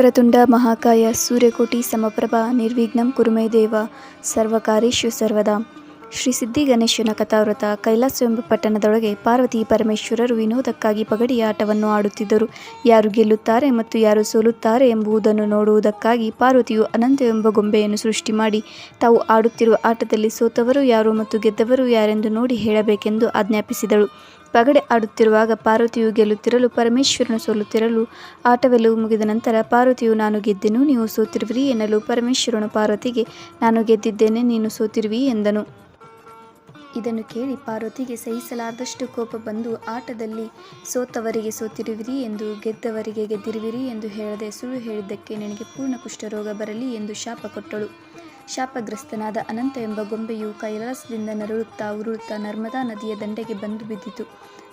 ವಕ್ರತುಂಡ ಮಹಾಕಾಯ ಸೂರ್ಯಕೋಟಿ ಸಮಪ್ರಭ ನಿರ್ವಿಘ್ನಂ ಕುರುಮೈ ದೇವ ಸರ್ವಕಾರೇಶು ಸರ್ವದಾ. ಶ್ರೀ ಸಿದ್ಧಿ ಗಣೇಶನ ಕಥಾವೃತ ಕೈಲಾಸವೆಂಬ ಪಟ್ಟಣದೊಳಗೆ ಪಾರ್ವತಿ ಪರಮೇಶ್ವರರು ವಿನೋದಕ್ಕಾಗಿ ಪಗಡಿ ಆಟವನ್ನು ಆಡುತ್ತಿದ್ದರು. ಯಾರು ಗೆಲ್ಲುತ್ತಾರೆ ಮತ್ತು ಯಾರು ಸೋಲುತ್ತಾರೆ ಎಂಬುದನ್ನು ನೋಡುವುದಕ್ಕಾಗಿ ಪಾರ್ವತಿಯು ಅನಂತವೆಂಬ ಗೊಂಬೆಯನ್ನು ಸೃಷ್ಟಿ ಮಾಡಿ, ತಾವು ಆಡುತ್ತಿರುವ ಆಟದಲ್ಲಿ ಸೋತವರು ಯಾರು ಮತ್ತು ಗೆದ್ದವರು ಯಾರೆಂದು ನೋಡಿ ಹೇಳಬೇಕೆಂದು ಆಜ್ಞಾಪಿಸಿದಳು. ಪಗಡೆ ಆಡುತ್ತಿರುವಾಗ ಪಾರ್ವತಿಯು ಗೆಲ್ಲುತ್ತಿರಲು, ಪರಮೇಶ್ವರನು ಸೋಲುತ್ತಿರಲು, ಆಟವೆಲ್ಲವೂ ಮುಗಿದ ನಂತರ ಪಾರ್ವತಿಯು, ನಾನು ಗೆದ್ದೆನು, ನೀವು ಸೋತಿರುವಿರಿ ಎನ್ನಲು ಪರಮೇಶ್ವರನು ಪಾರ್ವತಿಗೆ, ನಾನು ಗೆದ್ದಿದ್ದೇನೆ, ನೀನು ಸೋತಿರುವಿ ಎಂದನು. ಇದನ್ನು ಕೇಳಿ ಪಾರ್ವತಿಗೆ ಸಹಿಸಲಾರದಷ್ಟು ಕೋಪ ಬಂದು, ಆಟದಲ್ಲಿ ಸೋತವರಿಗೆ ಸೋತಿರುವಿರಿ ಎಂದು, ಗೆದ್ದವರಿಗೆ ಗೆದ್ದಿರುವಿರಿ ಎಂದು ಹೇಳದೆ ಸುಳ್ಳು ಹೇಳಿದ್ದಕ್ಕೆ ನಿನಗೆ ಪೂರ್ಣ ಕುಷ್ಠರೋಗ ಬರಲಿ ಎಂದು ಶಾಪ ಕೊಟ್ಟಳು. ಶಾಪಗ್ರಸ್ತನಾದ ಅನಂತ ಎಂಬ ಗೊಂಬೆಯು ಕೈಲಾಸದಿಂದ ನರಳುತ್ತಾ ಉರುಳುತ್ತಾ ನರ್ಮದಾ ನದಿಯ ದಂಡೆಗೆ ಬಂದು ಬಿದ್ದಿತು.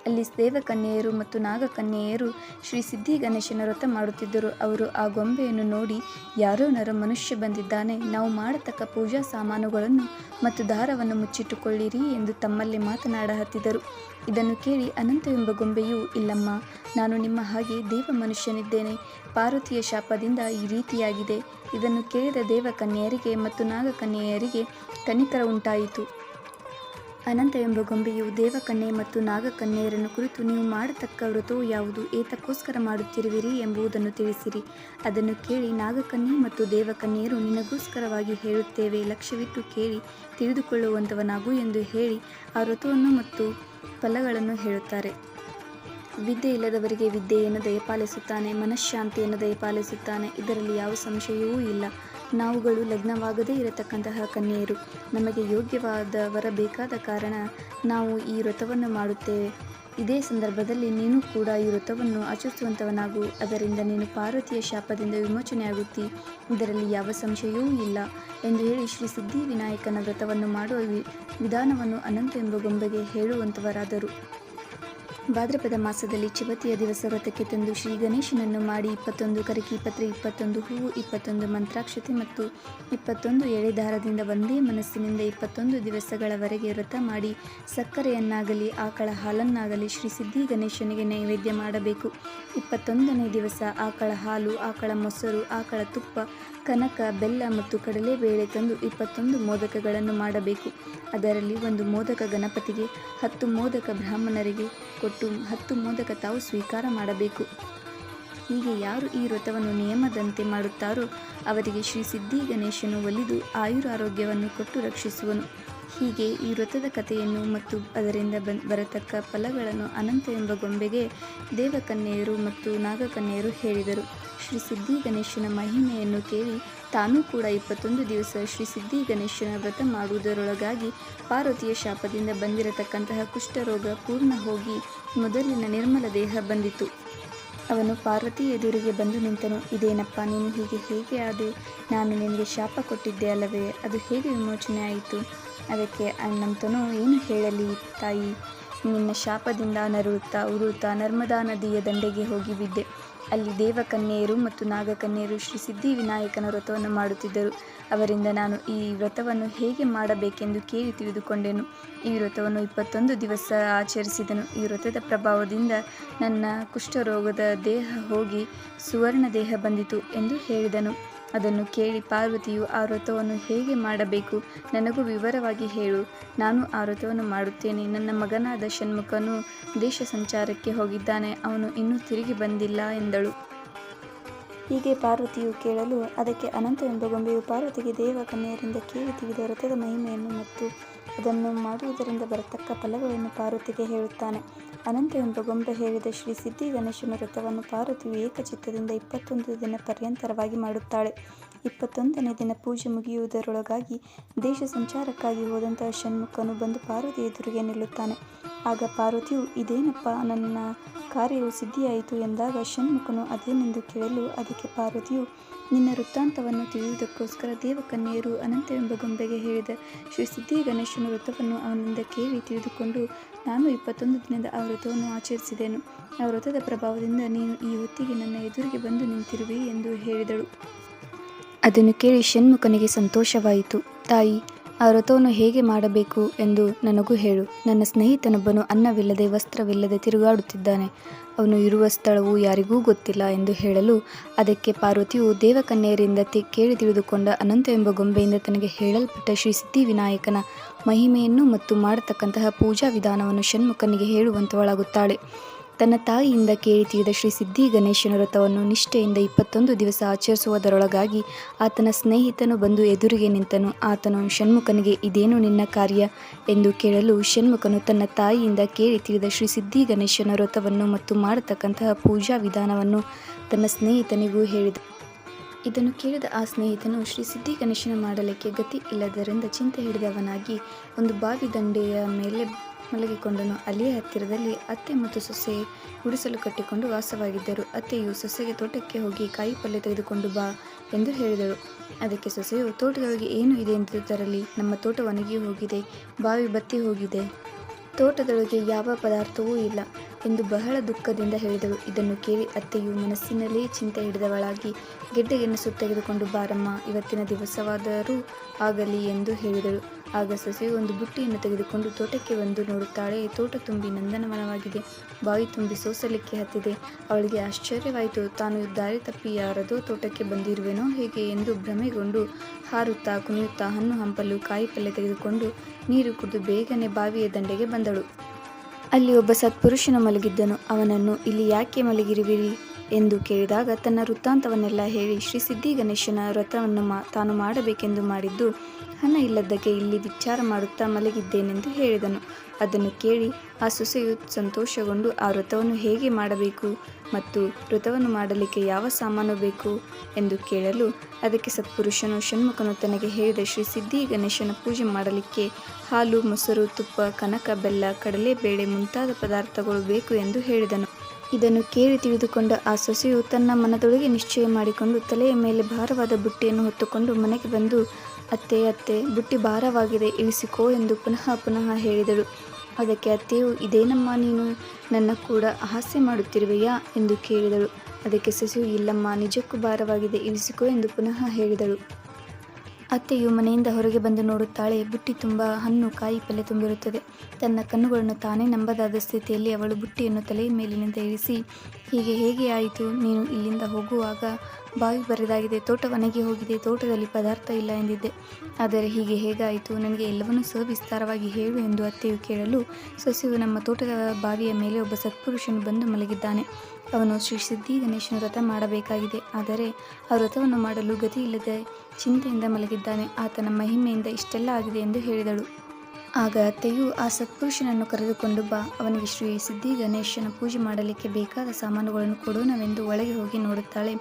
ಅಲ್ಲಿ ದೇವಕನ್ಯೆಯರು ಮತ್ತು ನಾಗಕನ್ಯೆಯರು ಶ್ರೀ ಸಿದ್ಧಿ ಗಣೇಶನ ವ್ರತ ಮಾಡುತ್ತಿದ್ದರು. ಅವರು ಆ ಗೊಂಬೆಯನ್ನು ನೋಡಿ, ಯಾರೋ ನರ ಮನುಷ್ಯ ಬಂದಿದ್ದಾನೆ, ನಾವು ಮಾಡತಕ್ಕ ಪೂಜಾ ಸಾಮಾನುಗಳನ್ನು ಮತ್ತು ದಾರವನ್ನು ಮುಚ್ಚಿಟ್ಟುಕೊಳ್ಳಿರಿ ಎಂದು ತಮ್ಮಲ್ಲಿ ಮಾತನಾಡ ಹತ್ತಿದರು. ಇದನ್ನು ಕೇಳಿ ಅನಂತವೆಂಬ ಗೊಂಬೆಯು, ಇಲ್ಲಮ್ಮ, ನಾನು ನಿಮ್ಮ ಹಾಗೆ ದೇವ ಮನುಷ್ಯನಿದ್ದೇನೆ, ಪಾರ್ವತಿಯ ಶಾಪದಿಂದ ಈ ರೀತಿಯಾಗಿದೆ. ಇದನ್ನು ಕೇಳಿದ ದೇವಕನ್ಯೆಯರಿಗೆ ಮತ್ತು ನಾಗಕನ್ಯೆಯರಿಗೆ ಕನಿಕರ ಉಂಟಾಯಿತು. ಅನಂತ ಎಂಬ ಗೊಂಬೆಯು ದೇವಕನ್ಯೆ ಮತ್ತು ನಾಗಕನ್ಯೆಯರನ್ನು ಕುರಿತು ನೀವು ಮಾಡತಕ್ಕ ವ್ರತವು ಯಾವುದು? ಏತಕ್ಕೋಸ್ಕರ ಮಾಡುತ್ತಿರುವಿರಿ ಎಂಬುದನ್ನು ತಿಳಿಸಿರಿ. ಅದನ್ನು ಕೇಳಿ ನಾಗಕನ್ಯೆ ಮತ್ತು ದೇವಕನ್ಯೆಯರು ನಿನಗೋಸ್ಕರವಾಗಿ ಹೇಳುತ್ತೇವೆ. ಲಕ್ಷ್ಯವಿಟ್ಟು ಕೇಳಿ ತಿಳಿದುಕೊಳ್ಳುವಂಥವನಾಗು ಎಂದು ಹೇಳಿ ಆ ವ್ರತವನ್ನು ಮತ್ತು ಫಲಗಳನ್ನು ಹೇಳುತ್ತಾರೆ. ವಿದ್ಯೆ ಇಲ್ಲದವರಿಗೆ ವಿದ್ಯೆಯನ್ನು ದಯಪಾಲಿಸುತ್ತಾನೆ ಮನಃಶಾಂತಿಯನ್ನು ದಯಪಾಲಿಸುತ್ತಾನೆ ಇದರಲ್ಲಿ ಯಾವ ಸಂಶಯವೂ ಇಲ್ಲ. ನಾವುಗಳು ಲಗ್ನವಾಗದೇ ಇರತಕ್ಕಂತಹ ಕನ್ಯೆಯರು. ನಮಗೆ ಯೋಗ್ಯವಾದವರ ಬೇಕಾದ ಕಾರಣ ನಾವು ಈ ವ್ರತವನ್ನು ಮಾಡುತ್ತೇವೆ. ಇದೇ ಸಂದರ್ಭದಲ್ಲಿ ನೀನು ಕೂಡ ಈ ವ್ರತವನ್ನು ಆಚರಿಸುವಂತವನಾಗು. ಅದರಿಂದ ನೀನು ಪಾರ್ವತಿಯ ಶಾಪದಿಂದ ವಿಮೋಚನೆಯಾಗುತ್ತಿ. ಇದರಲ್ಲಿ ಯಾವ ಸಂಶಯವೂ ಇಲ್ಲ ಎಂದು ಹೇಳಿ ಶ್ರೀ ಸಿದ್ಧಿ ವಿನಾಯಕನ ವ್ರತವನ್ನು ಮಾಡುವ ವಿಧಾನವನ್ನು ಅನಂತ ಎಂಬ ಗೊಂಬೆಗೆ ಹೇಳುವಂಥವರಾದರು ಭಾದ್ರಪದ ಮಾಸದಲ್ಲಿ ಚಿವತಿಯ ದಿವಸ ವ್ರತಕ್ಕೆ ತಂದು ಶ್ರೀ ಗಣೇಶನನ್ನು ಮಾಡಿ ಇಪ್ಪತ್ತೊಂದು ಕರಕಿ ಪತ್ರೆ, ಇಪ್ಪತ್ತೊಂದು ಹೂವು, ಇಪ್ಪತ್ತೊಂದು ಮಂತ್ರಾಕ್ಷತೆ ಮತ್ತು ಇಪ್ಪತ್ತೊಂದು ಎಳೆ ದಾರದಿಂದ ಒಂದೇ ಮನಸ್ಸಿನಿಂದ ಇಪ್ಪತ್ತೊಂದು ದಿವಸಗಳವರೆಗೆ ವ್ರತ ಮಾಡಿ ಸಕ್ಕರೆಯನ್ನಾಗಲಿ, ಆಕಳ ಹಾಲನ್ನಾಗಲಿ ಶ್ರೀ ಸಿದ್ಧಿ ಗಣೇಶನಿಗೆ ನೈವೇದ್ಯ ಮಾಡಬೇಕು. ಇಪ್ಪತ್ತೊಂದನೇ ದಿವಸ ಆಕಳ ಹಾಲು, ಆಕಳ ಮೊಸರು, ಆಕಳ ತುಪ್ಪ, ಕನಕ, ಬೆಲ್ಲ ಮತ್ತು ಕಡಲೆಬೇಳೆ ತಂದು ಇಪ್ಪತ್ತೊಂದು ಮೋದಕಗಳನ್ನು ಮಾಡಬೇಕು. ಅದರಲ್ಲಿ ಒಂದು ಮೋದಕ ಗಣಪತಿಗೆ, ಹತ್ತು ಮೋದಕ ಬ್ರಾಹ್ಮಣರಿಗೆ ಕೊಟ್ಟು ಹತ್ತು ಮೋದಕ ತಾವು ಸ್ವೀಕಾರ ಮಾಡಬೇಕು. ಹೀಗೆ ಯಾರು ಈ ವ್ರತವನ್ನು ನಿಯಮದಂತೆ ಮಾಡುತ್ತಾರೋ ಅವರಿಗೆ ಶ್ರೀ ಸಿದ್ಧಿ ಗಣೇಶನು ಒಲಿದು ಆಯುರಾರೋಗ್ಯವನ್ನು ಕೊಟ್ಟು ರಕ್ಷಿಸುವನು. ಹೀಗೆ ಈ ವ್ರತದ ಕಥೆಯನ್ನು ಮತ್ತು ಅದರಿಂದ ಬರತಕ್ಕ ಫಲಗಳನ್ನು ಅನಂತ ಎಂಬ ಗೊಂಬೆಗೆ ದೇವಕನ್ಯೆಯರು ಮತ್ತು ನಾಗಕನ್ಯೆಯರು ಹೇಳಿದರು. ಶ್ರೀ ಸಿದ್ಧಿ ಗಣೇಶನ ಮಹಿಮೆಯನ್ನು ಕೇಳಿ ತಾನೂ ಕೂಡ ಇಪ್ಪತ್ತೊಂದು ದಿವಸ ಶ್ರೀ ಸಿದ್ಧಿ ಗಣೇಶನ ವ್ರತ ಮಾಡುವುದರೊಳಗಾಗಿ ಪಾರ್ವತಿಯ ಶಾಪದಿಂದ ಬಂದಿರತಕ್ಕಂತಹ ಕುಷ್ಠರೋಗ ಪೂರ್ಣ ಹೋಗಿ ಮೊದಲಿನ ನಿರ್ಮಲ ದೇಹ ಬಂದಿತು. ಅವನು ಪಾರ್ವತಿ ಎದುರಿಗೆ ಬಂದು ನಿಂತನು, ಇದೇನಪ್ಪ, ನೀನು ಹೀಗೆ ಹೇಗೆ ಆದೆ ನಾನು ನಿನಗೆ ಶಾಪ ಕೊಟ್ಟಿದ್ದೆ ಅಲ್ಲವೇ? ಅದು ಹೇಗೆ ವಿಮೋಚನೆ ಆಯಿತು? ಅದಕ್ಕೆ ಅಣ್ಣಂತನು, ಏನು ಹೇಳಲಿ ತಾಯಿ? ನಿನ್ನ ಶಾಪದಿಂದ ನರುಳುತ್ತಾ ಉರುಳುತ್ತಾ ನರ್ಮದಾ ನದಿಯ ದಂಡೆಗೆ ಹೋಗಿ ಬಿದ್ದೆ. ಅಲ್ಲಿ ದೇವಕನ್ಯೆಯರು ಮತ್ತು ನಾಗಕನ್ಯೆಯರು ಶ್ರೀ ಸಿದ್ಧಿ ವಿನಾಯಕನ ವ್ರತವನ್ನು ಮಾಡುತ್ತಿದ್ದರು. ಅವರಿಂದ ನಾನು ಈ ವ್ರತವನ್ನು ಹೇಗೆ ಮಾಡಬೇಕೆಂದು ಕೇಳಿ ತಿಳಿದುಕೊಂಡೆನು. ಈ ವ್ರತವನ್ನು ಇಪ್ಪತ್ತೊಂದು ದಿವಸ ಆಚರಿಸಿದನು. ಈ ವ್ರತದ ಪ್ರಭಾವದಿಂದ ನನ್ನ ಕುಷ್ಠರೋಗದ ದೇಹ ಹೋಗಿ ಸುವರ್ಣ ದೇಹ ಬಂದಿತು ಎಂದು ಹೇಳಿದನು. ಅದನ್ನು ಕೇಳಿ ಪಾರ್ವತಿಯು ಆ ವ್ರತವನ್ನು ಹೇಗೆ ಮಾಡಬೇಕು? ನನಗೂ ವಿವರವಾಗಿ ಹೇಳು. ನಾನು ಆ ವ್ರತವನ್ನು ಮಾಡುತ್ತೇನೆ. ನನ್ನ ಮಗನಾದ ಷಣ್ಮುಖನು ದೇಶ ಸಂಚಾರಕ್ಕೆ ಹೋಗಿದ್ದಾನೆ. ಅವನು ಇನ್ನೂ ತಿರುಗಿ ಬಂದಿಲ್ಲ ಎಂದಳು. ಹೀಗೆ ಪಾರ್ವತಿಯು ಕೇಳಲು ಅದಕ್ಕೆ ಅನಂತ ಎಂಬ ಗೊಂಬೆಯು ಪಾರ್ವತಿಗೆ ದೇವ ಕನ್ಯರಿಂದ ಕೇಳಿ ತಿಳಿದ ವ್ರತದ ಮಹಿಮೆಯನ್ನು ಮತ್ತು ಅದನ್ನು ಮಾಡುವುದರಿಂದ ಬರತಕ್ಕ ಫಲಗಳನ್ನು ಪಾರ್ವತಿಗೆ ಹೇಳುತ್ತಾನೆ. ಅನಂತ ಎಂಬ ಗೊಂಬೆ ಹೇಳಿದ ಶ್ರೀ ಸಿದ್ಧಿ ಗಣೇಶನ ವ್ರತವನ್ನು ಪಾರ್ವತಿಯು ಏಕಚಿತ್ತದಿಂದ ಇಪ್ಪತ್ತೊಂದು ದಿನ ಪರ್ಯಂತರವಾಗಿ ಮಾಡುತ್ತಾಳೆ. ಇಪ್ಪತ್ತೊಂದನೇ ದಿನ ಪೂಜೆ ಮುಗಿಯುವುದರೊಳಗಾಗಿ ದೇಶ ಸಂಚಾರಕ್ಕಾಗಿ ಹೋದಂತಹ ಷಣ್ಮುಖನು ಬಂದು ಪಾರ್ವತಿ ಎದುರಿಗೆ ನಿಲ್ಲುತ್ತಾನೆ. ಆಗ ಪಾರ್ವತಿಯು, ಇದೇನಪ್ಪ, ನನ್ನ ಕಾರ್ಯವು ಸಿದ್ಧಿಯಾಯಿತು ಎಂದಾಗ ಷಣ್ಮುಖನು ಅದೇನೆಂದು ಕೇಳಲು ಅದಕ್ಕೆ ಪಾರ್ವತಿಯು ನಿನ್ನ ವೃತ್ತಾಂತವನ್ನು ತಿಳಿಯುವುದಕ್ಕೋಸ್ಕರ ದೇವಕನ್ಯೆಯರು ಅನಂತವೆಂಬ ಗೊಂಬೆಗೆ ಹೇಳಿದ ಶ್ರೀ ಸಿದ್ಧಿ ಗಣೇಶನ ವ್ರತವನ್ನು ಅವನಿಂದ ಕೇಳಿ ತಿಳಿದುಕೊಂಡು ನಾನು ಇಪ್ಪತ್ತೊಂದು ದಿನದ ಆ ವ್ರತವನ್ನು ಆಚರಿಸಿದೆನು. ಆ ವ್ರತದ ಪ್ರಭಾವದಿಂದ ನೀನು ಈ ಹೊತ್ತಿಗೆ ನನ್ನ ಎದುರಿಗೆ ಬಂದು ನಿಂತಿರುವೆ ಎಂದು ಹೇಳಿದಳು. ಅದನ್ನು ಕೇಳಿ ಷಣ್ಮುಖನಿಗೆ ಸಂತೋಷವಾಯಿತು. ತಾಯಿ ಆ ವ್ರತವನ್ನು ಹೇಗೆ ಮಾಡಬೇಕು ಎಂದು ನನಗೂ ಹೇಳು. ನನ್ನ ಸ್ನೇಹಿತನೊಬ್ಬನು ಅನ್ನವಿಲ್ಲದೆ ವಸ್ತ್ರವಿಲ್ಲದೆ ತಿರುಗಾಡುತ್ತಿದ್ದಾನೆ. ಅವನು ಇರುವ ಸ್ಥಳವು ಯಾರಿಗೂ ಗೊತ್ತಿಲ್ಲ ಎಂದು ಹೇಳಲು ಅದಕ್ಕೆ ಪಾರ್ವತಿಯು ದೇವಕನ್ಯೆಯರಿಂದ ಕೇಳಿ ತಿಳಿದುಕೊಂಡ ಅನಂತ ಎಂಬ ಗೊಂಬೆಯಿಂದ ತನಗೆ ಹೇಳಲ್ಪಟ್ಟ ಶ್ರೀ ಸಿದ್ಧಿವಿನಾಯಕನ ಮಹಿಮೆಯನ್ನು ಮತ್ತು ಮಾಡತಕ್ಕಂತಹ ಪೂಜಾ ವಿಧಾನವನ್ನು ಷಣ್ಮುಖನಿಗೆ ಹೇಳುವಂತವಳಾಗುತ್ತಾಳೆ ತನ್ನ ತಾಯಿಯಿಂದ ಕೇಳಿ ತಿಳಿದ ಶ್ರೀ ಸಿದ್ಧಿ ಗಣೇಶನ ವ್ರತವನ್ನು ನಿಷ್ಠೆಯಿಂದ ಇಪ್ಪತ್ತೊಂದು ದಿವಸ ಆಚರಿಸುವುದರೊಳಗಾಗಿ ಆತನ ಸ್ನೇಹಿತನು ಬಂದು ಎದುರಿಗೆ ನಿಂತನು. ಆತನು ಷಣ್ಮುಖನಿಗೆ, ಇದೇನು ನಿನ್ನ ಕಾರ್ಯ? ಎಂದು ಕೇಳಲು ಷಣ್ಮುಖನು ತನ್ನ ತಾಯಿಯಿಂದ ಕೇಳಿ ತಿಳಿದ ಶ್ರೀ ಸಿದ್ಧಿ ಗಣೇಶನ ವ್ರತವನ್ನು ಮತ್ತು ಮಾಡತಕ್ಕಂತಹ ಪೂಜಾ ವಿಧಾನವನ್ನು ತನ್ನ ಸ್ನೇಹಿತನಿಗೂ ಹೇಳಿದ. ಇದನ್ನು ಕೇಳಿದ ಆ ಸ್ನೇಹಿತನು, ಶ್ರೀ ಸಿದ್ಧಿ ಗಣೇಶನ ಮಾಡಲಿಕ್ಕೆ ಗತಿ ಇಲ್ಲದರಿಂದ ಚಿಂತೆ ಹಿಡಿದವನಾಗಿ ಒಂದು ಬಾವಿ ದಂಡೆಯ ಮೇಲೆ ಮಲಗಿಕೊಂಡನು. ಅಲ್ಲಿಯೇ ಹತ್ತಿರದಲ್ಲಿ ಅತ್ತೆ ಮತ್ತು ಸೊಸೆ ಗುಡಿಸಲು ಕಟ್ಟಿಕೊಂಡು ವಾಸವಾಗಿದ್ದರು. ಅತ್ತೆಯು ಸೊಸೆಗೆ ತೋಟಕ್ಕೆ ಹೋಗಿ ಕಾಯಿ ಪಲ್ಯ ತೆಗೆದುಕೊಂಡು ಬಾ ಎಂದು ಹೇಳಿದಳು. ಅದಕ್ಕೆ ಸೊಸೆಯು, ತೋಟದೊಳಗೆ ಏನು ಇದೆ ಎಂದು ತರಲಿ. ನಮ್ಮ ತೋಟ ಒಣಗಿ ಹೋಗಿದೆ. ಬಾವಿ ಬತ್ತಿ ಹೋಗಿದೆ. ತೋಟದೊಳಗೆ ಯಾವ ಪದಾರ್ಥವೂ ಇಲ್ಲ ಎಂದು ಬಹಳ ದುಃಖದಿಂದ ಹೇಳಿದಳು. ಇದನ್ನು ಕೇಳಿ ಅತ್ತೆಯು ಮನಸ್ಸಿನಲ್ಲೇ ಚಿಂತೆ ಹಿಡಿದವಳಾಗಿ ಗೆಡ್ಡೆಗೆಣಸು ತೆಗೆದುಕೊಂಡು ಬಾರಮ್ಮ. ಇವತ್ತಿನ ದಿವಸವಾದರೂ ಆಗಲಿ ಎಂದು ಹೇಳಿದಳು. ಆಗ ಸೊಸೆಯು ಒಂದು ಬುಟ್ಟಿಯನ್ನು ತೆಗೆದುಕೊಂಡು ತೋಟಕ್ಕೆ ಬಂದು ನೋಡುತ್ತಾಳೆ. ತೋಟ ತುಂಬಿ ನಂದನವನವಾಗಿದೆ. ಬಾವಿ ತುಂಬಿ ಸೋಸಲಿಕ್ಕೆ ಹತ್ತಿದೆ. ಅವಳಿಗೆ ಆಶ್ಚರ್ಯವಾಯಿತು. ತಾನು ದಾರಿ ತಪ್ಪಿ ಯಾರದೋ ತೋಟಕ್ಕೆ ಬಂದಿರುವೆನೋ ಹೇಗೆ ಎಂದು ಭ್ರಮೆಗೊಂಡು ಹಾರುತ್ತಾ ಕುಣಿಯುತ್ತಾ ಹಣ್ಣು ಹಂಪಲು ಕಾಯಿ ಪಲ್ಯ ತೆಗೆದುಕೊಂಡು ನೀರು ಕುಡಿದು ಬೇಗನೆ ಬಾವಿಯ ದಂಡೆಗೆ ಬಂದಳು. ಅಲ್ಲಿ ಒಬ್ಬ ಸತ್ಪುರುಷನು ಮಲಗಿದ್ದನು. ಅವನನ್ನು, ಇಲ್ಲಿ ಯಾಕೆ ಮಲಗಿರುವಿರಿ? ಎಂದು ಕೇಳಿದಾಗ ತನ್ನ ವೃತ್ತಾಂತವನ್ನೆಲ್ಲ ಹೇಳಿ ಶ್ರೀ ಸಿದ್ಧಿ ಗಣೇಶನ ವ್ರತವನ್ನು ಮಾ, ತಾನು ಮಾಡಬೇಕೆಂದು ಮಾಡಿದ್ದು, ಹಣ ಇಲ್ಲದಕ್ಕೆ ಇಲ್ಲಿ ವಿಚಾರ ಮಾಡುತ್ತಾ ಮಲಗಿದ್ದೇನೆಂದು ಹೇಳಿದನು. ಅದನ್ನು ಕೇಳಿ ಆ ಸೊಸೆಯು ಸಂತೋಷಗೊಂಡು, ಆ ವ್ರತವನ್ನು ಹೇಗೆ ಮಾಡಬೇಕು ಮತ್ತು ವ್ರತವನ್ನು ಮಾಡಲಿಕ್ಕೆ ಯಾವ ಸಾಮಾನು ಬೇಕು ಎಂದು ಕೇಳಲು ಅದಕ್ಕೆ ಸತ್ಪುರುಷನು ಷಣ್ಮುಖನು ತನಗೆ ಹೇಳಿದ ಶ್ರೀ ಸಿದ್ಧಿ ಗಣೇಶನ ಪೂಜೆ ಮಾಡಲಿಕ್ಕೆ ಹಾಲು, ಮೊಸರು, ತುಪ್ಪ, ಕನಕ, ಬೆಲ್ಲ, ಕಡಲೆ, ಬೇಳೆ ಮುಂತಾದ ಪದಾರ್ಥಗಳು ಬೇಕು ಎಂದು ಹೇಳಿದನು. ಇದನ್ನು ಕೇಳಿ ತಿಳಿದುಕೊಂಡ ಆ ಸೊಸೆಯು ತನ್ನ ಮನದೊಳಗೆ ನಿಶ್ಚಯ ಮಾಡಿಕೊಂಡು ತಲೆಯ ಮೇಲೆ ಭಾರವಾದ ಬುಟ್ಟಿಯನ್ನು ಹೊತ್ತುಕೊಂಡು ಮನೆಗೆ ಬಂದು, ಅತ್ತೆ ಅತ್ತೆ, ಬುಟ್ಟಿ ಭಾರವಾಗಿದೆ, ಇಳಿಸಿಕೋ ಎಂದು ಪುನಃ ಪುನಃ ಹೇಳಿದಳು. ಅದಕ್ಕೆ ಅತ್ತೆಯು, ಇದೇನಮ್ಮ ನೀನು ನನ್ನ ಕೂಡ ಹಾಸ್ಯ ಮಾಡುತ್ತಿರುವೆಯಾ? ಎಂದು ಕೇಳಿದಳು. ಅದಕ್ಕೆ ಸೊಸೆಯು, ಇಲ್ಲಮ್ಮ, ನಿಜಕ್ಕೂ ಭಾರವಾಗಿದೆ, ಇಳಿಸಿಕೋ ಎಂದು ಪುನಃ ಹೇಳಿದಳು. ಅತ್ತೆಯು ಮನೆಯಿಂದ ಹೊರಗೆ ಬಂದು ನೋಡುತ್ತಾಳೆ. ಬುಟ್ಟಿ ತುಂಬ ಹಣ್ಣು ಕಾಯಿ ಪಲ್ಯ ತುಂಬಿರುತ್ತದೆ. ತನ್ನ ಕಣ್ಣುಗಳನ್ನು ತಾನೇ ನಂಬದಾದ ಸ್ಥಿತಿಯಲ್ಲಿ ಅವಳು ಬುಟ್ಟಿಯನ್ನು ತಲೆಯ ಮೇಲಿನಿಂದ ಇರಿಸಿ, ಹೀಗೆ ಹೇಗೆ ಆಯಿತು? ನೀನು ಇಲ್ಲಿಂದ ಹೋಗುವಾಗ ಬಾವಿ ಬರೆದಾಗಿದೆ ತೋಟ ಒಣಗಿ ಹೋಗಿದೆ, ತೋಟದಲ್ಲಿ ಪದಾರ್ಥ ಇಲ್ಲ ಎಂದಿದ್ದೆ. ಆದರೆ ಹೀಗೆ ಹೇಗಾಯಿತು? ನನಗೆ ಎಲ್ಲವನ್ನೂ ಸವಿಸ್ತಾರವಾಗಿ ಹೇಳು ಎಂದು ಅತ್ತೆಯು ಕೇಳಲು, ಸಸಿಯು ನಮ್ಮ ತೋಟದ ಬಾವಿಯ ಮೇಲೆ ಒಬ್ಬ ಸತ್ಪುರುಷನು ಬಂದು ಮಲಗಿದ್ದಾನೆ. ಅವನು ಶ್ರೀ ಸಿದ್ಧಿ ಗಣೇಶನ ವ್ರತ ಮಾಡಬೇಕಾಗಿದೆ. ಆದರೆ ಆ ವ್ರತವನ್ನು ಮಾಡಲು ಗತಿ ಇಲ್ಲದೆ ಚಿಂತೆಯಿಂದ ಮಲಗಿದ್ದಾನೆ. ಆತನ ಮಹಿಮೆಯಿಂದ ಇಷ್ಟೆಲ್ಲ ಆಗಿದೆ ಎಂದು ಹೇಳಿದಳು. ಆಗ ಅತ್ತೆಯು ಆ ಸತ್ಪುರುಷನನ್ನು ಕರೆದುಕೊಂಡು ಬಾ. ಅವನಿಗೆ ಶ್ರೀ ಸಿದ್ಧಿ ಗಣೇಶನ ಪೂಜೆ ಮಾಡಲಿಕ್ಕೆ ಬೇಕಾದ ಸಾಮಾನುಗಳನ್ನು ಕೊಡೋಣವೆಂದು ಒಳಗೆ ಹೋಗಿ ನೋಡುತ್ತಾಳೆ.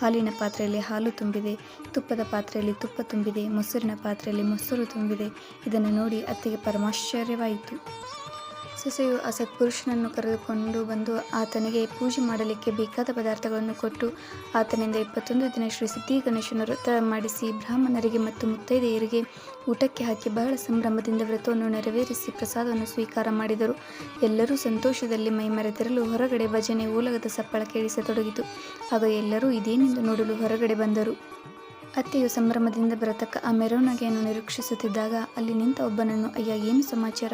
ಹಾಲಿನ ಪಾತ್ರೆಯಲ್ಲಿ ಹಾಲು ತುಂಬಿದೆ, ತುಪ್ಪದ ಪಾತ್ರೆಯಲ್ಲಿ ತುಪ್ಪ ತುಂಬಿದೆ, ಮೊಸರಿನ ಪಾತ್ರೆಯಲ್ಲಿ ಮೊಸರು ತುಂಬಿದೆ. ಇದನ್ನು ನೋಡಿ ಅತ್ತೆಗೆ ಪರಮಾಶ್ಚರ್ಯವಾಯಿತು. ಸೊಸೆಯು ಆ ಸತ್ಪುರುಷನನ್ನು ಕರೆದುಕೊಂಡು ಬಂದು ಆತನಿಗೆ ಪೂಜೆ ಮಾಡಲಿಕ್ಕೆ ಬೇಕಾದ ಪದಾರ್ಥಗಳನ್ನು ಕೊಟ್ಟು ಆತನಿಂದ ಇಪ್ಪತ್ತೊಂದು ದಿನ ಶ್ರೀ ಸಿದ್ಧಿ ಗಣೇಶನ ವ್ರತ ಮಾಡಿಸಿ ಬ್ರಾಹ್ಮಣರಿಗೆ ಮತ್ತು ಮುತ್ತೈದೆಯರಿಗೆ ಊಟಕ್ಕೆ ಹಾಕಿ ಬಹಳ ಸಂಭ್ರಮದಿಂದ ವ್ರತವನ್ನು ನೆರವೇರಿಸಿ ಪ್ರಸಾದವನ್ನು ಸ್ವೀಕಾರ ಮಾಡಿದರು. ಎಲ್ಲರೂ ಸಂತೋಷದಲ್ಲಿ ಮೈಮರೆತಿರಲು ಹೊರಗಡೆ ಭಜನೆ ಓಲಗದ ಸಪ್ಪಳ ಕೇಳಿಸತೊಡಗಿತು. ಆಗ ಎಲ್ಲರೂ ಇದೇನೆಂದು ನೋಡಲು ಹೊರಗಡೆ ಬಂದರು. ಅತ್ತೆಯು ಸಂಭ್ರಮದಿಂದ ಬರತಕ್ಕ ಆ ಮೆರವಣಿಗೆಯನ್ನು ನಿರೀಕ್ಷಿಸುತ್ತಿದ್ದಾಗ ಅಲ್ಲಿ ನಿಂತ ಒಬ್ಬನನ್ನು, ಅಯ್ಯ, ಏನು ಸಮಾಚಾರ?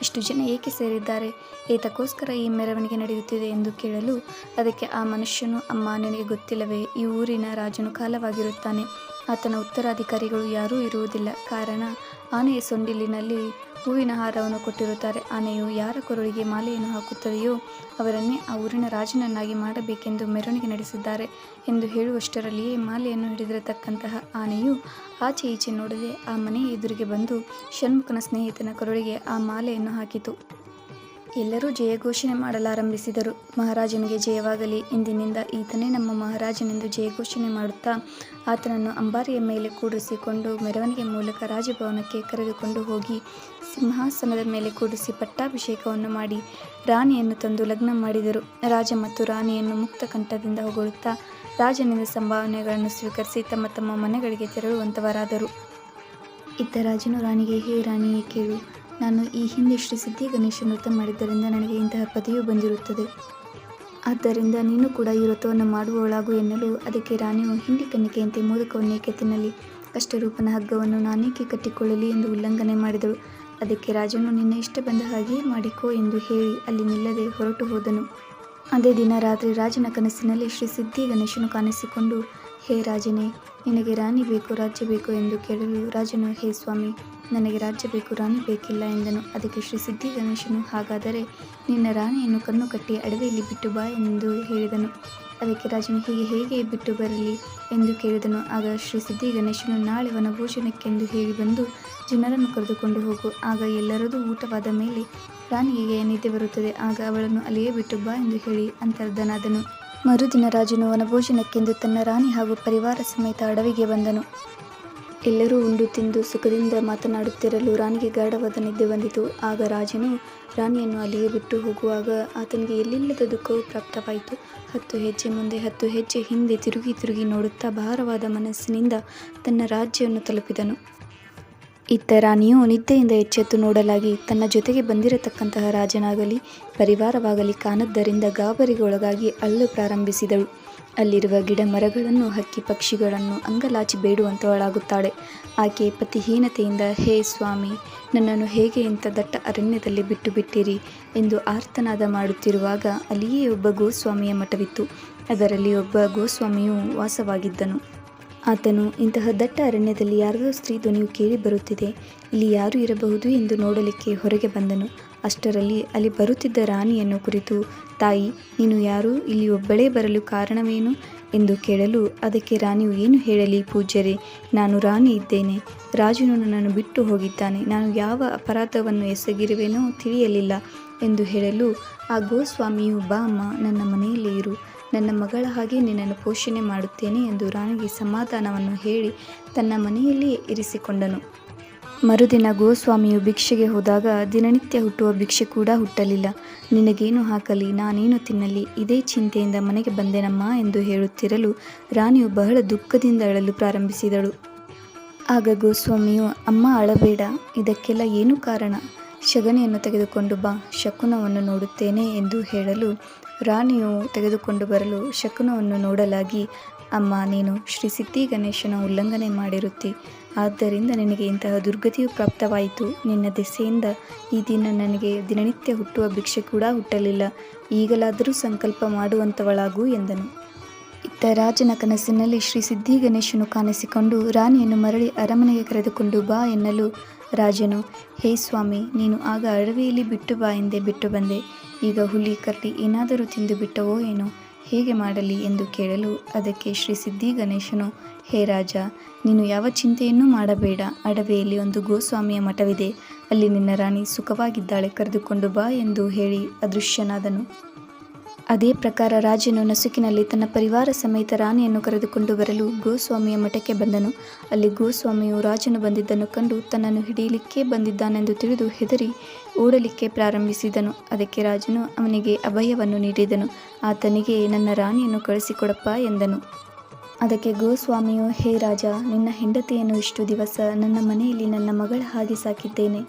ಇಷ್ಟು ಜನ ಏಕೆ ಸೇರಿದ್ದಾರೆ? ಏತಕ್ಕೋಸ್ಕರ ಈ ಮೆರವಣಿಗೆ ನಡೆಯುತ್ತಿದೆ ಎಂದು ಕೇಳಲು ಅದಕ್ಕೆ ಆ ಮನುಷ್ಯನು, ಅಮ್ಮ, ನಿನಗೆ ಗೊತ್ತಿಲ್ಲವೇ, ಈ ಊರಿನ ರಾಜನು ಕಾಲವಾಗಿರುತ್ತಾನೆ. ಆತನ ಉತ್ತರಾಧಿಕಾರಿಗಳು ಯಾರೂ ಇರುವುದಿಲ್ಲ. ಕಾರಣ, ಆನೆಯ ಸೊಂಡಿಲಿನಲ್ಲಿ ಹೂವಿನ ಹಾರವನ್ನು ಕೊಟ್ಟಿರುತ್ತಾರೆ. ಆನೆಯು ಯಾರ ಕೊರಳಿಗೆ ಮಾಲೆಯನ್ನು ಹಾಕುತ್ತದೆಯೋ ಅವರನ್ನೇ ಆ ಊರಿನ ರಾಜನನ್ನಾಗಿ ಮಾಡಬೇಕೆಂದು ಮೆರವಣಿಗೆ ನಡೆಸಿದ್ದಾರೆ ಎಂದು ಹೇಳುವಷ್ಟರಲ್ಲಿಯೇ ಮಾಲೆಯನ್ನು ಹಿಡಿದಿರತಕ್ಕಂತಹ ಆನೆಯು ಆಚೆ ಈಚೆ ನೋಡದೆ ಆ ಮನೆ ಎದುರಿಗೆ ಬಂದು ಷಣ್ಮುಖನ ಸ್ನೇಹಿತನ ಕೊರಳಿಗೆ ಆ ಮಾಲೆಯನ್ನು ಹಾಕಿತು. ಎಲ್ಲರೂ ಜಯಘೋಷಣೆ ಮಾಡಲಾರಂಭಿಸಿದರು. ಮಹಾರಾಜನಿಗೆ ಜಯವಾಗಲಿ. ಇಂದಿನಿಂದ ಈತನೇ ನಮ್ಮ ಮಹಾರಾಜನೆಂದು ಜಯಘೋಷಣೆ ಮಾಡುತ್ತಾ ಆತನನ್ನು ಅಂಬಾರಿಯ ಮೇಲೆ ಕೂಡಿಸಿಕೊಂಡು ಮೆರವಣಿಗೆ ಮೂಲಕ ರಾಜಭವನಕ್ಕೆ ಕರೆದುಕೊಂಡು ಹೋಗಿ ಸಿಂಹಾಸನದ ಮೇಲೆ ಕೂಡಿಸಿ ಪಟ್ಟಾಭಿಷೇಕವನ್ನು ಮಾಡಿ ರಾಣಿಯನ್ನು ತಂದು ಲಗ್ನ ಮಾಡಿದರು. ರಾಜ ಮತ್ತು ರಾಣಿಯನ್ನು ಮುಕ್ತ ಕಂಠದಿಂದ ಹೊಗಳುತ್ತಾ ರಾಜನಿಂದ ಸಂಭಾವನೆಗಳನ್ನು ಸ್ವೀಕರಿಸಿ ತಮ್ಮ ತಮ್ಮ ಮನೆಗಳಿಗೆ ತೆರಳುವಂತವರಾದರು. ಇದ್ದ ರಾಜನು ರಾಣಿಗೆ, ಹೇ ರಾಣಿಯೇ ಕೇಳು. ನಾನು ಈ ಹಿಂದೆ ಶ್ರೀ ಸಿದ್ಧಿ ಗಣೇಶ ನೃತ್ಯ ಮಾಡಿದ್ದರಿಂದ ನನಗೆ ಇಂತಹ ಪದವಿಯು ಬಂದಿರುತ್ತದೆ. ಆದ್ದರಿಂದ ನೀನು ಕೂಡ ಈ ವ್ರತವನ್ನು ಮಾಡುವವಳಾಗು ಎನ್ನಲು ಅದಕ್ಕೆ ರಾಣಿಯು ಹಿಂಡಿ ಕನ್ನಿಕೆಯಂತೆ ಮೋದಕವನ್ನೇಕೆ ತಿನ್ನಲಿ? ಕಷ್ಟರೂಪನ ಹಗ್ಗವನ್ನು ನಾನೇಕೆ ಕಟ್ಟಿಕೊಳ್ಳಲಿ? ಎಂದು ಉಲ್ಲಂಘನೆ ಮಾಡಿದಳು. ಅದಕ್ಕೆ ರಾಜನು ನಿನ್ನ ಇಷ್ಟ ಬಂದ ಹಾಗೆ ಮಾಡಿಕೋ ಎಂದು ಹೇಳಿ ಅಲ್ಲಿ ನಿಲ್ಲದೆ ಹೊರಟು ಹೋದನು. ಅದೇ ದಿನ ರಾತ್ರಿ ರಾಜನ ಕನಸಿನಲ್ಲಿ ಶ್ರೀ ಸಿದ್ಧಿ ಗಣೇಶನು ಕಾಣಿಸಿಕೊಂಡು, ಹೇ ರಾಜನೇ, ನಿನಗೆ ರಾಣಿ ಬೇಕು, ರಾಜ್ಯ ಬೇಕು ಎಂದು ಕೇಳಲು ರಾಜನು, ಹೇ ಸ್ವಾಮಿ, ನನಗೆ ರಾಜ್ಯ ಬೇಕು, ರಾಣಿ ಬೇಕಿಲ್ಲ ಎಂದನು. ಅದಕ್ಕೆ ಶ್ರೀ ಸಿದ್ಧಿ ಗಣೇಶನು, ಹಾಗಾದರೆ ನಿನ್ನ ರಾಣಿಯನ್ನು ಕಣ್ಣು ಕಟ್ಟಿ ಅಡವಿಯಲ್ಲಿ ಬಿಟ್ಟು ಬಾ ಎಂದು ಹೇಳಿದನು. ಅದಕ್ಕೆ ರಾಜನು ಹೀಗೆ ಹೇಗೆ ಬಿಟ್ಟು ಬರಲಿ ಎಂದು ಕೇಳಿದನು. ಆಗ ಶ್ರೀ ಸಿದ್ಧಿ ಗಣೇಶನು ನಾಳೆ ವನಭೋಜನಕ್ಕೆಂದು ಹೇಳಿ ಬಂದು ಜನರನ್ನು ಕರೆದುಕೊಂಡು ಹೋಗು. ಆಗ ಎಲ್ಲರದೂ ಊಟವಾದ ಮೇಲೆ ರಾಣಿಗೆ ನಿದ್ದೆ ಬರುತ್ತದೆ. ಆಗ ಅವಳನ್ನು ಅಲ್ಲಿಯೇ ಬಿಟ್ಟು ಬಾ ಎಂದು ಹೇಳಿ ಅಂತರ್ಧನಾದನು. ಮರುದಿನ ರಾಜನು ವನಭೋಜನಕ್ಕೆಂದು ತನ್ನ ರಾಣಿ ಹಾಗೂ ಪರಿವಾರ ಸಮೇತ ಅಡವಿಗೆ ಬಂದನು. ಎಲ್ಲರೂ ಉಂಡು ತಿಂದು ಸುಖದಿಂದ ಮಾತನಾಡುತ್ತಿರಲು ರಾಣಿಗೆ ಗಾಢವಾದ ನಿದ್ದೆ ಬಂದಿತು. ಆಗ ರಾಜನು ರಾಣಿಯನ್ನು ಅಲ್ಲಿಯೇ ಬಿಟ್ಟು ಹೋಗುವಾಗ ಆತನಿಗೆ ಎಲ್ಲಿಲ್ಲದ ದುಃಖವು ಪ್ರಾಪ್ತವಾಯಿತು. ಹತ್ತು ಹೆಜ್ಜೆ ಮುಂದೆ ಹತ್ತು ಹೆಜ್ಜೆ ಹಿಂದೆ ತಿರುಗಿ ತಿರುಗಿ ನೋಡುತ್ತಾ ಭಾರವಾದ ಮನಸ್ಸಿನಿಂದ ತನ್ನ ರಾಜ್ಯವನ್ನು ತಲುಪಿದನು. ಇತ್ತ ರಾಣಿಯು ನಿದ್ದೆಯಿಂದ ಎಚ್ಚೆತ್ತು ನೋಡಲಾಗಿ ತನ್ನ ಜೊತೆಗೆ ಬಂದಿರತಕ್ಕಂತಹ ರಾಜನಾಗಲಿ, ಪರಿವಾರವಾಗಲಿ ಕಾಣದ್ದರಿಂದ ಗಾಬರಿಗೊಳಗಾಗಿ ಅಳ್ಳು ಪ್ರಾರಂಭಿಸಿದಳು. ಅಲ್ಲಿರುವ ಗಿಡ ಮರಗಳನ್ನು ಹಕ್ಕಿ ಪಕ್ಷಿಗಳನ್ನು ಅಂಗಲಾಚಿ ಬೇಡುವಂತವಳಾಗುತ್ತಾಳೆ. ಆಕೆ ಪತಿಹೀನತೆಯಿಂದ, ಹೇ ಸ್ವಾಮಿ, ನನ್ನನ್ನು ಹೇಗೆ ಇಂಥ ದಟ್ಟ ಅರಣ್ಯದಲ್ಲಿ ಬಿಟ್ಟು ಬಿಟ್ಟಿರಿ? ಎಂದು ಆರ್ತನಾದ ಮಾಡುತ್ತಿರುವಾಗ ಅಲ್ಲಿಯೇ ಒಬ್ಬ ಗೋಸ್ವಾಮಿಯ ಮಠವಿತ್ತು. ಅದರಲ್ಲಿ ಒಬ್ಬ ಗೋಸ್ವಾಮಿಯು ವಾಸವಾಗಿದ್ದನು. ಆತನು, ಇಂತಹ ದಟ್ಟ ಅರಣ್ಯದಲ್ಲಿ ಯಾರದೋ ಸ್ತ್ರೀ ಧ್ವನಿಯು ಕೇಳಿ ಬರುತ್ತಿದೆ. ಇಲ್ಲಿ ಯಾರು ಇರಬಹುದು ಎಂದು ನೋಡಲಿಕ್ಕೆ ಹೊರಗೆ ಬಂದನು. ಅಷ್ಟರಲ್ಲಿ ಅಲ್ಲಿ ಬರುತ್ತಿದ್ದ ರಾಣಿಯನ್ನು ಕುರಿತು, ತಾಯಿ, ನೀನು ಯಾರು? ಇಲ್ಲಿ ಒಬ್ಬಳೇ ಬರಲು ಕಾರಣವೇನು? ಎಂದು ಕೇಳಲು ಅದಕ್ಕೆ ರಾಣಿಯು, ಏನು ಹೇಳಲಿ ಪೂಜ್ಯರೇ, ನಾನು ರಾಣಿ ಇದ್ದೇನೆ. ರಾಜನು ನನ್ನನ್ನು ಬಿಟ್ಟು ಹೋಗಿದ್ದಾನೆ. ನಾನು ಯಾವ ಅಪರಾಧವನ್ನು ಎಸಗಿರುವೆನೋ ತಿಳಿಯಲಿಲ್ಲ ಎಂದು ಹೇಳಲು, ಆ ಗೋಸ್ವಾಮಿಯು ಬಾ ಅಮ್ಮ, ನನ್ನ ಮನೆಯಲ್ಲಿ ಇರು. ನನ್ನ ಮಗಳ ಹಾಗೆ ನಿನ್ನನ್ನು ಪೋಷಣೆ ಮಾಡುತ್ತೇನೆ ಎಂದು ರಾಣಿಗೆ ಸಮಾಧಾನವನ್ನು ಹೇಳಿ ತನ್ನ ಮನೆಯಲ್ಲಿಯೇ ಇರಿಸಿಕೊಂಡನು. ಮರುದಿನ ಗೋಸ್ವಾಮಿಯು ಭಿಕ್ಷೆಗೆ ಹೋದಾಗ ದಿನನಿತ್ಯ ಹುಟ್ಟುವ ಭಿಕ್ಷೆ ಕೂಡ ಹುಟ್ಟಲಿಲ್ಲ. ನಿನಗೇನು ಹಾಕಲಿ, ನಾನೇನು ತಿನ್ನಲಿ, ಇದೇ ಚಿಂತೆಯಿಂದ ಮನೆಗೆ ಬಂದೆನಮ್ಮ ಎಂದು ಹೇಳುತ್ತಿರಲು ರಾಣಿಯು ಬಹಳ ದುಃಖದಿಂದ ಅಳಲು ಪ್ರಾರಂಭಿಸಿದಳು. ಆಗ ಗೋಸ್ವಾಮಿಯು, ಅಮ್ಮ, ಅಳಬೇಡ, ಇದಕ್ಕೆಲ್ಲ ಏನು ಕಾರಣ? ಶಗಣಿಯನ್ನು ತೆಗೆದುಕೊಂಡು ಬಾ, ಶಕುನವನ್ನು ನೋಡುತ್ತೇನೆ ಎಂದು ಹೇಳಲು ರಾಣಿಯು ತೆಗೆದುಕೊಂಡು ಬರಲು ಶಕುನವನ್ನು ನೋಡಲಾಗಿ ಅಮ್ಮ, ನೀನು ಶ್ರೀ ಸಿದ್ಧಿ ಗಣೇಶನ ಉಲ್ಲಂಘನೆ ಮಾಡಿರುತ್ತಿ. ಆದ್ದರಿಂದ ನಿನಗೆ ಇಂತಹ ದುರ್ಗತಿಯು ಪ್ರಾಪ್ತವಾಯಿತು. ನಿನ್ನ ದೆಸೆಯಿಂದ ಈ ದಿನ ನನಗೆ ದಿನನಿತ್ಯ ಹುಟ್ಟುವ ಭಿಕ್ಷೆ ಕೂಡ ಹುಟ್ಟಲಿಲ್ಲ. ಈಗಲಾದರೂ ಸಂಕಲ್ಪ ಮಾಡುವಂಥವಳಾಗು ಎಂದನು. ಇತ್ತ ರಾಜನ ಕನಸಿನಲ್ಲಿ ಶ್ರೀ ಸಿದ್ಧಿ ಗಣೇಶನು ಕಾಣಿಸಿಕೊಂಡು ರಾಣಿಯನ್ನು ಮರಳಿ ಅರಮನೆಗೆ ಕರೆದುಕೊಂಡು ಬಾ ಎನ್ನಲು, ರಾಜನು, ಹೇ ಸ್ವಾಮಿ, ನೀನು ಆಗ ಅಡವಿಯಲ್ಲಿ ಬಿಟ್ಟು ಬಾ ಎಂದೇ ಬಿಟ್ಟು ಬಂದೆ. ಈಗ ಹುಲಿ, ಕರ್ಡಿ ಏನಾದರೂ ತಿಂದು ಬಿಟ್ಟವೋ ಏನೋ. ಹೇಗೆ ಮಾಡಲಿ ಎಂದು ಕೇಳಲು ಅದಕ್ಕೆ ಶ್ರೀ ಸಿದ್ಧಿ ಗಣೇಶನು, ಹೇ ರಾಜ, ನೀನು ಯಾವ ಚಿಂತೆಯನ್ನೂ ಮಾಡಬೇಡ. ಅಡವೆಯಲ್ಲಿ ಒಂದು ಗೋಸ್ವಾಮಿಯ ಮಠವಿದೆ. ಅಲ್ಲಿ ನಿನ್ನ ರಾಣಿ ಸುಖವಾಗಿದ್ದಾಳೆ. ಕರೆದುಕೊಂಡು ಬಾ ಎಂದು ಹೇಳಿ ಅದೃಶ್ಯನಾದನು. ಅದೇ ಪ್ರಕಾರ ರಾಜನು ನಸುಕಿನಲ್ಲಿ ತನ್ನ ಪರಿವಾರ ಸಮೇತ ರಾಣಿಯನ್ನು ಕರೆದುಕೊಂಡು ಬರಲು ಗೋಸ್ವಾಮಿಯ ಮಠಕ್ಕೆ ಬಂದನು. ಅಲ್ಲಿ ಗೋಸ್ವಾಮಿಯು ರಾಜನು ಬಂದಿದ್ದನ್ನು ಕಂಡು ತನ್ನನ್ನು ಹಿಡಿಯಲಿಕ್ಕೆ ಬಂದಿದ್ದಾನೆಂದು ತಿಳಿದು ಹೆದರಿ ಓಡಲಿಕ್ಕೆ ಪ್ರಾರಂಭಿಸಿದನು. ಅದಕ್ಕೆ ರಾಜನು ಅವನಿಗೆ ಅಭಯವನ್ನು ನೀಡಿದನು. ಆತನಿಗೆ ನನ್ನ ರಾಣಿಯನ್ನು ಕಳಿಸಿಕೊಡಪ್ಪ ಎಂದನು. ಅದಕ್ಕೆ ಗೋಸ್ವಾಮಿಯು, ಹೇ ರಾಜ, ನಿನ್ನ ಹೆಂಡತಿಯನ್ನು ಇಷ್ಟು ದಿವಸ ನನ್ನ ಮನೆಯಲ್ಲಿ ನನ್ನ ಮಗಳ ಹಾಗೆ ಸಾಕಿದ್ದೇನೆ.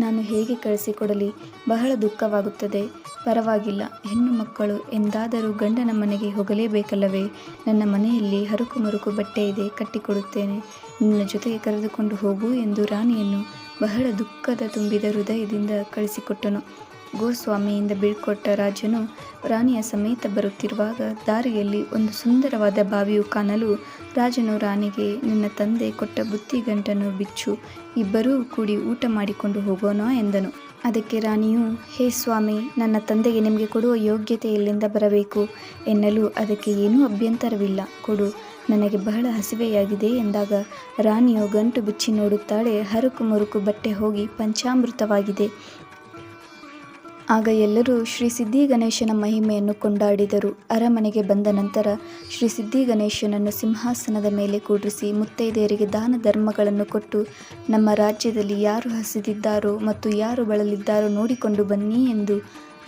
ನಾನು ಹೇಗೆ ಕಳಿಸಿಕೊಡಲಿ? ಬಹಳ ದುಃಖವಾಗುತ್ತದೆ. ಪರವಾಗಿಲ್ಲ. ಹೆಣ್ಣು ಮಕ್ಕಳು, ಎಂದಾದರೂ ಗಂಡನ ಮನೆಗೆ ಹೋಗಲೇಬೇಕಲ್ಲವೇ? ನನ್ನ ಮನೆಯಲ್ಲಿ ಹರುಕು ಮರುಕು ಬಟ್ಟೆ ಇದೆ, ಕಟ್ಟಿಕೊಡುತ್ತೇನೆ. ನಿನ್ನ ಜೊತೆಗೆ ಕರೆದುಕೊಂಡು ಹೋಗು ಎಂದು ರಾಣಿಯನ್ನು ಬಹಳ ದುಃಖದ ತುಂಬಿದ ಹೃದಯದಿಂದ ಕಳಿಸಿಕೊಟ್ಟನು. ಗೋಸ್ವಾಮಿಯಿಂದ ಬೀಳ್ಕೊಟ್ಟ ರಾಜನು ರಾಣಿಯ ಸಮೇತ ಬರುತ್ತಿರುವಾಗ ದಾರಿಯಲ್ಲಿ ಒಂದು ಸುಂದರವಾದ ಬಾವಿಯು ಕಾಣಲು ರಾಜನು ರಾಣಿಗೆ, ನಿನ್ನ ತಂದೆ ಕೊಟ್ಟ ಬುತ್ತಿಗಂಟನ್ನು ಬಿಚ್ಚು, ಇಬ್ಬರೂ ಕೂಡಿ ಊಟ ಮಾಡಿಕೊಂಡು ಹೋಗೋಣ ಎಂದನು. ಅದಕ್ಕೆ ರಾಣಿಯು, ಹೇ ಸ್ವಾಮಿ, ನನ್ನ ತಂದೆಗೆ ನಿಮಗೆ ಕೊಡುವ ಯೋಗ್ಯತೆ ಎಲ್ಲಿಂದ ಬರಬೇಕು? ಎನ್ನಲು ಅದಕ್ಕೆ ಏನೂ ಅಭ್ಯಂತರವಿಲ್ಲ. ಕೊಡು, ನನಗೆ ಬಹಳ ಹಸಿವೆಯಾಗಿದೆ ಎಂದಾಗ ರಾಣಿಯು ಗಂಟು ಬಿಚ್ಚಿ ನೋಡುತ್ತಾಳೆ. ಹರುಕು ಮುರುಕು ಬಟ್ಟೆ ಹೋಗಿ ಪಂಚಾಮೃತವಾಗಿದೆ. ಆಗ ಎಲ್ಲರೂ ಶ್ರೀ ಸಿದ್ಧಿ ಗಣೇಶನ ಮಹಿಮೆಯನ್ನು ಕೊಂಡಾಡಿದರು. ಅರಮನೆಗೆ ಬಂದ ನಂತರ ಶ್ರೀ ಸಿದ್ಧಿ ಗಣೇಶನನ್ನು ಸಿಂಹಾಸನದ ಮೇಲೆ ಕೂಡಿಸಿ ಮುತ್ತೈದೆಯರಿಗೆ ದಾನ ಧರ್ಮಗಳನ್ನು ಕೊಟ್ಟು, ನಮ್ಮ ರಾಜ್ಯದಲ್ಲಿ ಯಾರು ಹಸಿದಿದ್ದಾರೋ ಮತ್ತು ಯಾರು ಬಳಲಿದ್ದಾರೋ ನೋಡಿಕೊಂಡು ಬನ್ನಿ ಎಂದು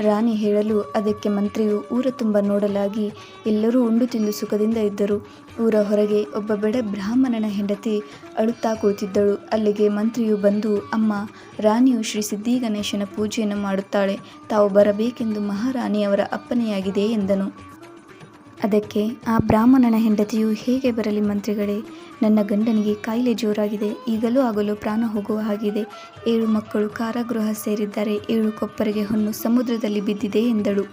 ರಾಣಿ ಹೇಳಲು ಅದಕ್ಕೆ ಮಂತ್ರಿಯು ಊರ ತುಂಬ ನೋಡಲಾಗಿ ಎಲ್ಲರೂ ಉಂಡು ತಿಂದು ಸುಖದಿಂದ ಇದ್ದರು. ಊರ ಹೊರಗೆ ಒಬ್ಬ ಬೆಡ ಬ್ರಾಹ್ಮಣನ ಹೆಂಡತಿ ಅಳುತ್ತಾ ಕೂತಿದ್ದಳು ಅಲ್ಲಿಗೆ ಮಂತ್ರಿಯು ಬಂದು, ಅಮ್ಮ, ರಾಣಿಯು ಶ್ರೀ ಸಿದ್ಧಿ ಗಣೇಶನ ಪೂಜೆಯನ್ನು ಮಾಡುತ್ತಾಳೆ. ತಾವು ಬರಬೇಕೆಂದು ಮಹಾರಾಣಿಯವರ ಅಪ್ಪನೆಯಾಗಿದೆ ಎಂದನು. ಅದಕ್ಕೆ ಆ ಬ್ರಾಹ್ಮಣನ ಹೆಂಡತಿಯು ಹೇಗೆ ಬರಲಿ ಮಂತ್ರಿಗಳೇ, ನನ್ನ ಗಂಡನಿಗೆ ಕಾಯಿಲೆ ಜೋರಾಗಿದೆ, ಈಗಲೂ ಆಗಲು ಪ್ರಾಣ ಹೋಗುವ ಹಾಗಿದೆ. ಏಳು ಮಕ್ಕಳು ಕಾರಾಗೃಹ ಸೇರಿದ್ದಾರೆ, ಏಳು ಕೊಪ್ಪರಿಗೆ ಹೊನ್ನು ಸಮುದ್ರದಲ್ಲಿ ಬಿದ್ದಿದೆ ಎಂದಳು.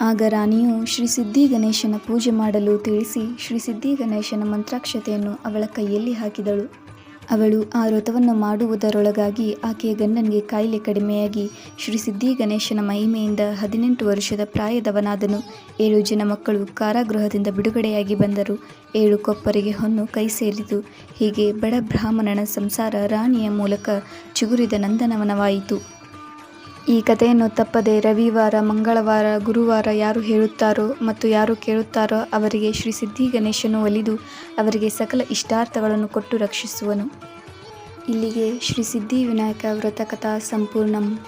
ಆಗ ರಾಣಿಯು ಶ್ರೀ ಸಿದ್ಧಿ ಗಣೇಶನ ಪೂಜೆ ಮಾಡಲು ತಿಳಿಸಿ ಶ್ರೀ ಸಿದ್ಧಿ ಗಣೇಶನ ಮಂತ್ರಾಕ್ಷತೆಯನ್ನು ಅವಳ ಕೈಯಲ್ಲಿ ಹಾಕಿದಳು. ಅವಳು ಆ ವ್ರತವನ್ನು ಮಾಡುವುದರೊಳಗಾಗಿ ಆಕೆಯ ಗಂಡನಿಗೆ ಕಾಯಿಲೆ ಕಡಿಮೆಯಾಗಿ ಶ್ರೀ ಸಿದ್ಧಿ ಗಣೇಶನ ಮಹಿಮೆಯಿಂದ ಹದಿನೆಂಟು ವರ್ಷದ ಪ್ರಾಯದವನಾದನು. ಏಳು ಜನ ಮಕ್ಕಳು ಕಾರಾಗೃಹದಿಂದ ಬಿಡುಗಡೆಯಾಗಿ ಬಂದರು. ಏಳು ಕೊಪ್ಪರಿಗೆ ಹೊನ್ನು ಕೈ ಸೇರಿತು. ಹೀಗೆ ಬಡ ಬ್ರಾಹ್ಮಣನ ಸಂಸಾರ ರಾಣಿಯ ಮೂಲಕ ಚಿಗುರಿದ ನಂದನವನವಾಯಿತು. ಈ ಕಥೆಯನ್ನು ತಪ್ಪದೆ ರವಿವಾರ, ಮಂಗಳವಾರ, ಗುರುವಾರ ಯಾರು ಹೇಳುತ್ತಾರೋ ಮತ್ತು ಯಾರು ಕೇಳುತ್ತಾರೋ ಅವರಿಗೆ ಶ್ರೀ ಸಿದ್ಧಿ ಗಣೇಶನು ಒಲಿದು ಅವರಿಗೆ ಸಕಲ ಇಷ್ಟಾರ್ಥಗಳನ್ನು ಕೊಟ್ಟು ರಕ್ಷಿಸುವನು. ಇಲ್ಲಿಗೆ ಶ್ರೀ ಸಿದ್ಧಿ ವಿನಾಯಕ ವ್ರತ ಕಥಾ ಸಂಪೂರ್ಣಂ.